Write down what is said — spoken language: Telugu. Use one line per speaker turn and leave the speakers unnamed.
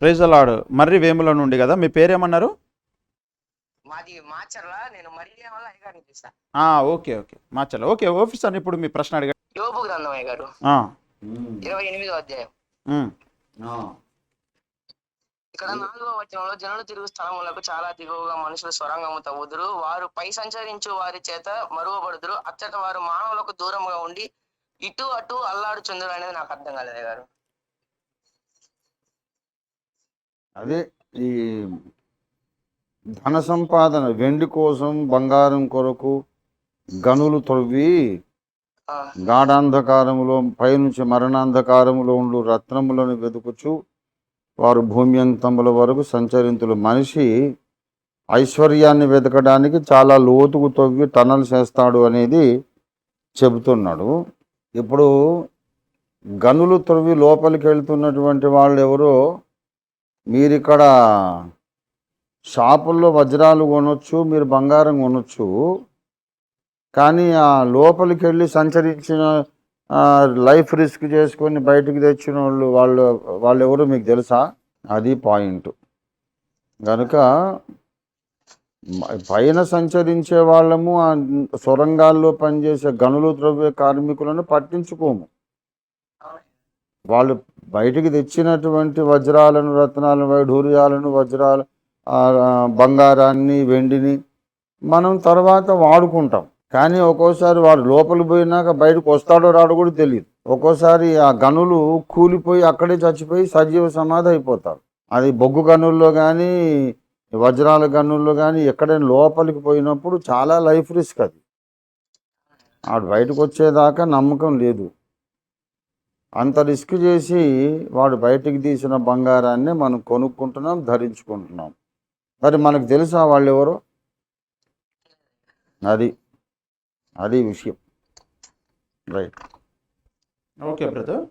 ప్రైజ్ లాడు మర్రి వేముల నుండి కదా? మీ పేరేమన్నారు?
మాది మాచర్ల. నేను మరీ వల్ల అయ్యగారిని చూసా
ఆ, ఓకే ఓకే. మార్చాలి ఓకే ఆఫీసర్ ఇప్పుడు మీ ప్రశ్న అడిగా
యోబు గ్రంథం అయ్య గారు
ఆ,
ఇరవై ఎనిమిదో అధ్యాయం. ఇక్కడ నాలుగో వచనంలో జనులు తిరుగు స్థలములకు చాలా దిగువగా మనుషులు స్వరంగము తవ్వుదురు. వారు పై సంచరించు వారి చేత మరువబడుదురు. అచ్చట వారు మానవులకు దూరంగా ఉండి ఇటు అటు అల్లాడుచుందురు అనేది నాకు అర్థం కాలేదు గారు
అదే ఈ ధన సంపాదన వెండి కోసం బంగారం కొరకు గనులు తొవ్వి గాఢాంధకారములో పైనుంచి మరణాంధకారములో ఉండు రత్నములను వెతుకుచు వారు భూమి అంతముల వరకు సంచరింతులు. మనిషి ఐశ్వర్యాన్ని వెతకడానికి చాలా లోతుకు తవ్వి టనల్ చేస్తాడు అనేది చెబుతున్నాడు. ఇప్పుడు గనులు తవ్వి లోపలికి వెళ్తున్నటువంటి వాళ్ళు ఎవరో మీరు ఇక్కడ షాపుల్లో వజ్రాలు కొనొచ్చు మీరు బంగారం కొనొచ్చు కానీ ఆ లోపలికి వెళ్ళి సంచరించిన లైఫ్ రిస్క్ చేసుకొని బయటకు తెచ్చిన వాళ్ళు వాళ్ళు వాళ్ళు ఎవరు మీకు తెలుసా? అది పాయింట్. కనుక పైన సంచరించే వాళ్ళము ఆ సొరంగాల్లో పనిచేసే గనులు ద్రవ్య కార్మికులను పట్టించుకోము. వాళ్ళు బయటికి తెచ్చినటువంటి వజ్రాలను రత్నాలను వైఢూర్యాలను వజ్రాలు బంగారాన్ని వెండిని మనం తర్వాత వాడుకుంటాం. కానీ ఒక్కోసారి వాడు లోపలికి పోయినాక బయటకు వస్తాడో రాడో కూడా తెలియదు. ఒక్కోసారి ఆ గనులు కూలిపోయి అక్కడే చచ్చిపోయి సజీవ సమాధి అయిపోతారు. అది బొగ్గు గనుల్లో కానీ వజ్రాల గనుల్లో కానీ ఎక్కడైనా లోపలికి పోయినప్పుడు చాలా లైఫ్ రిస్క్ అది. ఆడు బయటకు వచ్చేదాకా నమ్మకం లేదు. అంత రిస్క్ చేసి వాడు బయటికి తీసిన బంగారాన్ని మనం కొనుక్కుంటున్నాం ధరించుకుంటున్నాం. మరి మనకు తెలుసా వాళ్ళు ఎవరో అది అది విషయం. రైట్.
Okay brother.